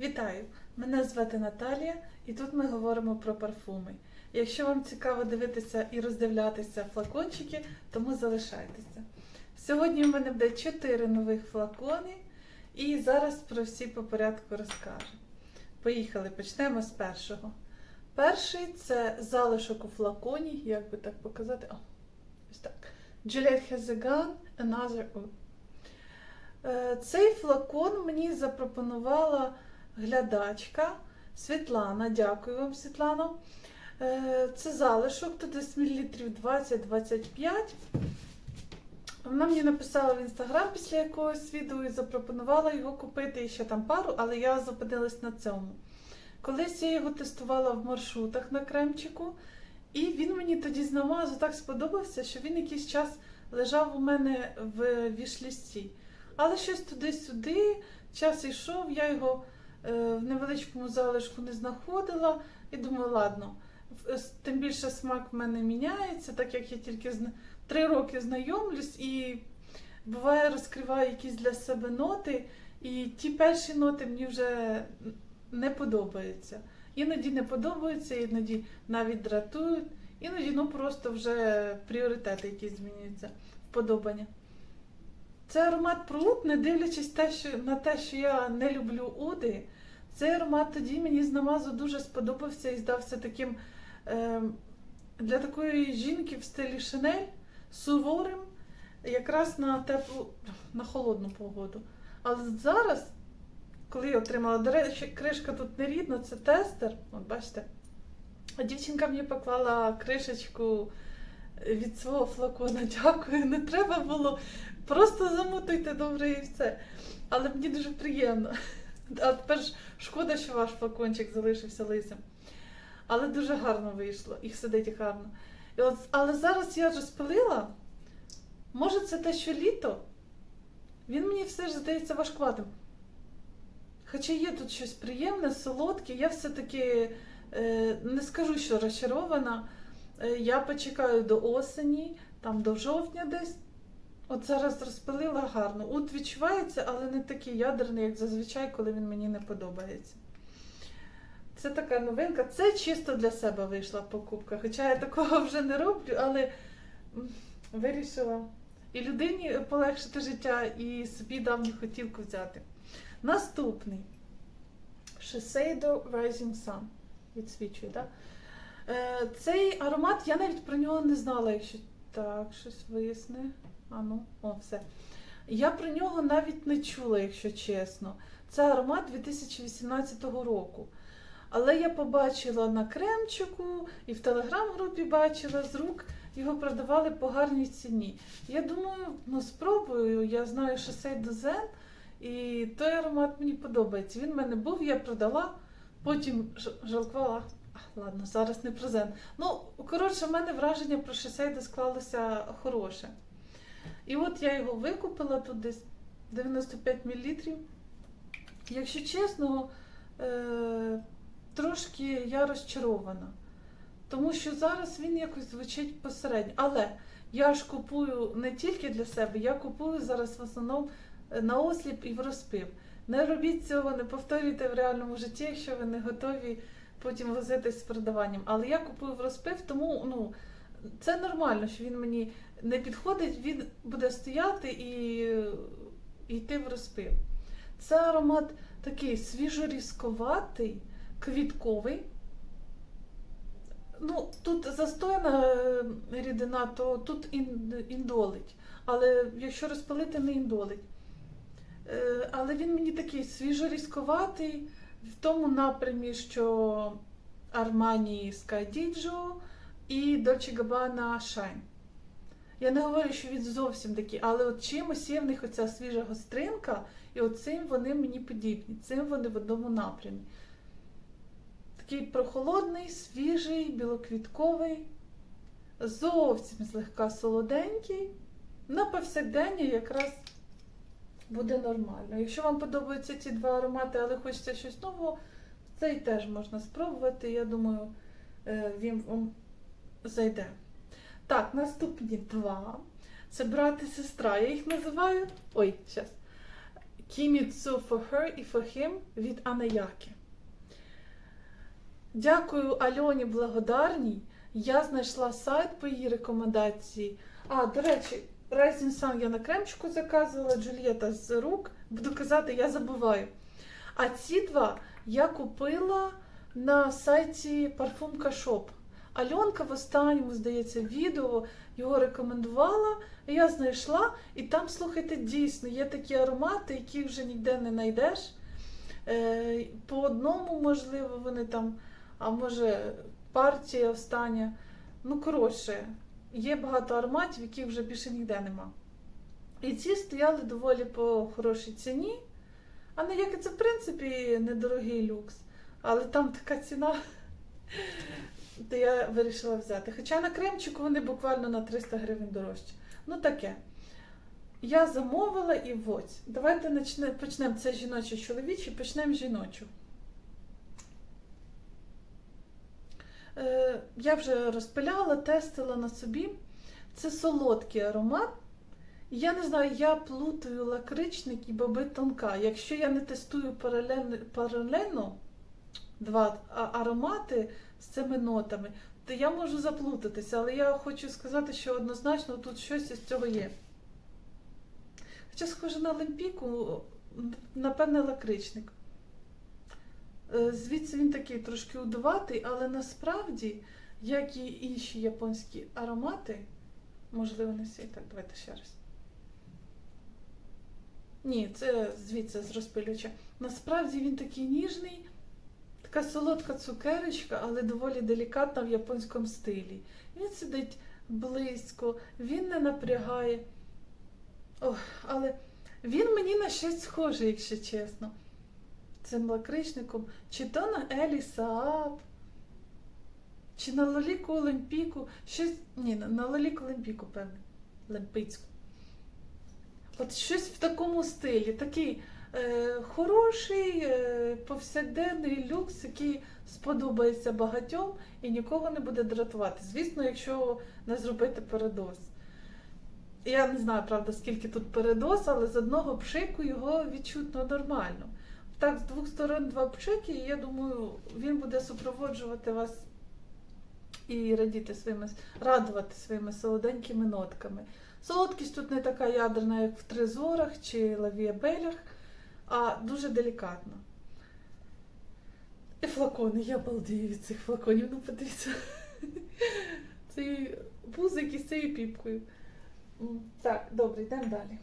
Вітаю! Мене звати Наталія, і тут ми говоримо про парфуми. Якщо вам цікаво дивитися і роздивлятися флакончики, тому залишайтеся. Сьогодні в мене буде 4 нових флакони, і зараз про всі по порядку розкажу. Поїхали, почнемо з першого. Перший це залишок у флаконі, як би так показати. О, ось так. Juliette gun, another Oud. Е, Цей флакон мені запропонувала глядачка Світлана. Дякую вам, Світлано. Е, Це залишок, тут десь мілілітрів 20-25. Вона мені написала в інстаграм після якогось відео і запропонувала його купити і ще там пару, але я зупинилась на цьому. Колись я його тестувала в маршрутах на кремчику, і він мені тоді з намазу так сподобався, що він якийсь час лежав у мене в вішлісті. Але щось туди-сюди, час йшов, я його в невеличкому залишку не знаходила і думаю, ладно, в- тим більше смак в мене міняється, так як я тільки три роки знайомлюсь і буває розкриваю якісь для себе ноти, і ті перші ноти мені вже не подобаються. Іноді не подобаються, іноді навіть дратують, іноді ну просто вже пріоритети якісь змінюються, вподобання. Це аромат про не дивлячись те, що, на те, що я не люблю уди. Цей аромат тоді мені з намазу дуже сподобався і здався таким е, для такої жінки в стилі шинель суворим, якраз на теплу, на холодну погоду. Але зараз, коли я отримала, до речі, кришка тут не рідна, це тестер. От бачите. Дівчинка мені поклала кришечку від свого флакона. Дякую, не треба було. Просто замутуйте добре і все. Але мені дуже приємно. А тепер ж шкода, що ваш флакончик залишився лисим. Але дуже гарно вийшло, їх сидить гарно. І от, але зараз я розпилила. Може, це те, що літо? Він мені все ж здається важкуватим. Хоча є тут щось приємне, солодке, я все-таки е, не скажу, що розчарована. Е, я почекаю до осені, там до жовтня десь. От зараз розпилила гарно. Ут відчувається, але не такий ядерний, як зазвичай, коли він мені не подобається. Це така новинка. Це чисто для себе вийшла покупка. Хоча я такого вже не роблю, але вирішила і людині полегшити життя, і собі давню хотілку взяти. Наступний Shiseido Rising Sun. Відсвічує, так? Е, цей аромат, я навіть про нього не знала, якщо так, щось виясни. А ну, о, все. Я про нього навіть не чула, якщо чесно. Це аромат 2018 року. Але я побачила на кремчику і в телеграм-групі бачила з рук, його продавали по гарній ціні. Я думаю, ну спробую, я знаю, що цей дозен, і той аромат мені подобається. Він в мене був, я продала, потім жалкувала. Ладно, зараз не про зен. Ну, коротше, в мене враження про Шесейда склалося хороше. І от я його викупила тут десь 95 мл. Якщо чесно, е- трошки я розчарована. Тому що зараз він якось звучить посередньо. Але я ж купую не тільки для себе, я купую зараз в основному е, на осліп і в розпив. Не робіть цього, не повторюйте в реальному житті, якщо ви не готові потім возитись з продаванням. Але я купую розпив, тому ну, це нормально, що він мені не підходить, він буде стояти і, і йти в розпив. Це аромат такий свіжорізковатий, квітковий. Ну, тут застояна е, рідина, то тут індолить. Але якщо розпалити, не індолить. Е, Але він мені такий свіжорізковатий в тому напрямі, що Armani Sky Digio і Dolce Gabbana Shine. Я не говорю, що він зовсім такий, але от чимось є в них оця свіжа гостринка, і оцим вони мені подібні, цим вони в одному напрямі. Такий прохолодний, свіжий, білоквітковий, зовсім злегка солоденький. На повсякдення якраз буде нормально. Якщо вам подобаються ці два аромати, але хочеться щось нового, цей теж можна спробувати. Я думаю, е, він вам зайде. Так, наступні два. Це брат і сестра, я їх називаю. Ой, зараз. Kimitsu for her і for him від Анаяки. Дякую Альоні Благодарній. Я знайшла сайт по її рекомендації. А, до речі, Rising Sun я на кремчику заказувала, Джульєта з рук. Буду казати, я забуваю. А ці два я купила на сайті Parfumka Shop. Альонка в останньому, здається, відео його рекомендувала. Я знайшла, і там, слухайте, дійсно є такі аромати, які вже ніде не знайдеш. Е, По одному, можливо, вони там, а може, партія остання. Ну, коротше, є багато ароматів, яких вже більше ніде нема. І ці стояли доволі по хорошій ціні. А не як це, в принципі, недорогий люкс. Але там така ціна, то я вирішила взяти. Хоча на кремчику вони буквально на 300 гривень дорожче. Ну таке. Я замовила і ось. Давайте почнемо це жіноче чоловіче, почнемо з жіночого. Я вже розпиляла, тестила на собі. Це солодкий аромат. Я не знаю, я плутаю лакричник і боби тонка. Якщо я не тестую паралельно, паралельно два аромати з цими нотами, то я можу заплутатися, але я хочу сказати, що однозначно тут щось із цього є. Хоча схоже на лемпіку, напевне, лакричник. Е, Звідси він такий трошки удуватий, але насправді, як і інші японські аромати, можливо, не всі. Так, давайте ще раз. Ні, це звідси з розпилювача. Насправді він такий ніжний, така солодка цукерочка, але доволі делікатна в японському стилі. Він сидить близько, він не напрягає. Ох, але він мені на щось схожий, якщо чесно. Цим лакричником. Чи то на Елі Сааб, чи на Лоліку Олімпіку. Щось. Ні, на Лоліку Олімпіку, певно. Лемпицьку. От щось в такому стилі. Такий е, хороший, е, повсякденний люкс, який сподобається багатьом і нікого не буде дратувати. Звісно, якщо не зробити передоз. Я не знаю, правда, скільки тут передоз, але з одного пшику його відчутно нормально. Так, з двох сторон два пшики, і я думаю, він буде супроводжувати вас і радіти своїми, радувати своїми солоденькими нотками. Солодкість тут не така ядерна, як в тризорах чи лавіабелях, а дуже делікатна. І флакони, я балдію від цих флаконів, ну подивіться. Цей пузик із цією піпкою. Так, добре, йдемо далі.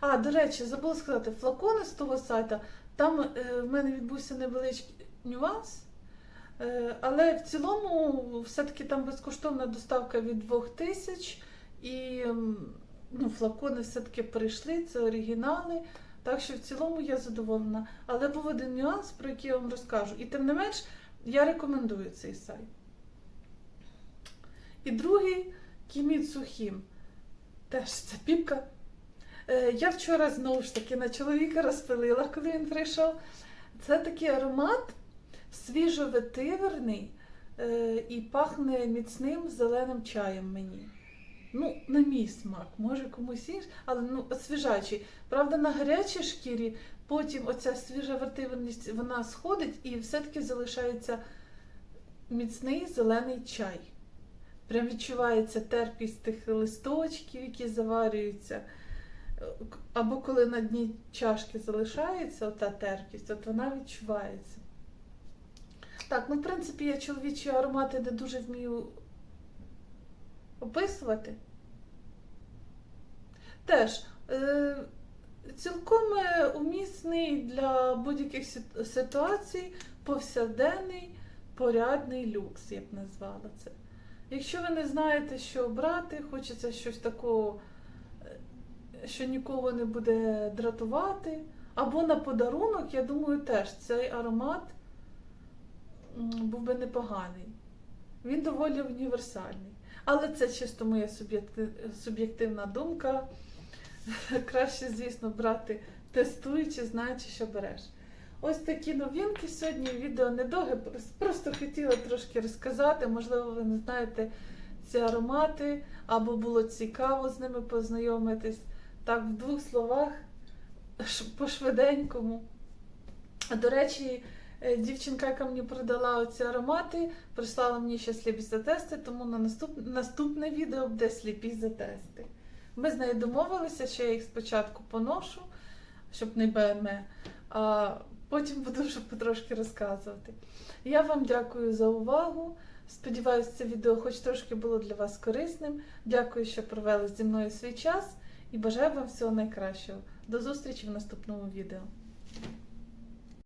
А, до речі, забула сказати, флакони з того сайта, там е, в мене відбувся невеличкий нюанс. Е, але в цілому все-таки там безкоштовна доставка від 2000 і ну, флакони все-таки прийшли, це оригінали. Так що в цілому я задоволена. Але був один нюанс, про який я вам розкажу. І тим не менш, я рекомендую цей сайт. І другий Кіміцу Хім. Теж це піпка. Е, Я вчора знову ж таки на чоловіка розпилила, коли він прийшов. Це такий аромат свіжоветиверний е, і пахне міцним зеленим чаєм мені. Ну, на мій смак, може комусь інший, але ну, освіжаючий. Правда, на гарячій шкірі потім оця свіжа вертивність вона сходить і все-таки залишається міцний зелений чай. Прям відчувається терпість тих листочків, які заварюються. Або коли на дні чашки залишається ота терпість, от вона відчувається. Так, ну в принципі, я чоловічі аромати не дуже вмію описувати. Теж е, цілком е, умісний для будь-яких ситуацій повсякденний порядний люкс, я б назвала це. Якщо ви не знаєте, що обрати, хочеться щось такого, що нікого не буде дратувати. Або на подарунок, я думаю, теж цей аромат був би непоганий. Він доволі універсальний. Але це чисто моя суб'єктивна думка. Краще, звісно, брати тестуючи, знаючи, що береш. Ось такі новинки сьогодні. Відео недовге, просто хотіла трошки розказати. Можливо, ви не знаєте ці аромати, або було цікаво з ними познайомитись. Так, в двох словах по-швиденькому. До речі, е, дівчинка, яка мені продала оці аромати, прислала мені ще сліпі затести, тому на наступ... наступне відео буде сліпі затести. Ми з нею домовилися, що я їх спочатку поношу, щоб не БМЕ, а потім буду вже потрошки розказувати. Я вам дякую за увагу. Сподіваюсь, це відео хоч трошки було для вас корисним. Дякую, що провели зі мною свій час і бажаю вам всього найкращого. До зустрічі в наступному відео.